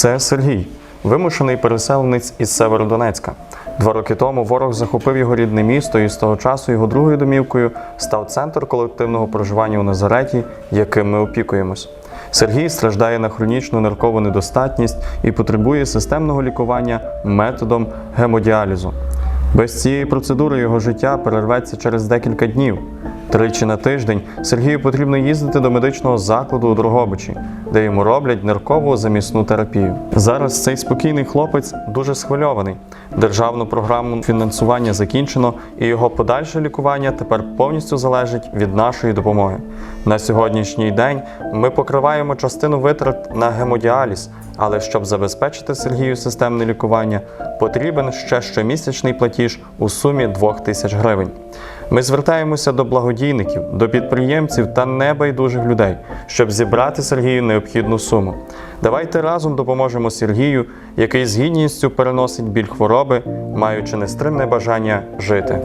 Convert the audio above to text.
Це Сергій, вимушений переселенець із Северодонецька. Два роки тому ворог захопив його рідне місто, і з того часу його другою домівкою став центр колективного проживання у Назареті, яким ми опікуємось. Сергій страждає на хронічну ниркову недостатність і потребує системного лікування методом гемодіалізу. Без цієї процедури його життя перерветься через декілька днів. Тричі на тиждень Сергію потрібно їздити до медичного закладу у Дрогобичі, де йому роблять ниркову замісну терапію. Зараз цей спокійний хлопець дуже схвильований. Державну програму фінансування закінчено, і його подальше лікування тепер повністю залежить від нашої допомоги. На сьогоднішній день ми покриваємо частину витрат на гемодіаліз, але щоб забезпечити Сергію системне лікування, потрібен ще щомісячний платіж у сумі 2 тисяч гривень. Ми звертаємося до благодійників, до підприємців та небайдужих людей, щоб зібрати Сергію необхідну суму. Давайте разом допоможемо Сергію, який з гідністю переносить біль хвороби, маючи нестримне бажання жити.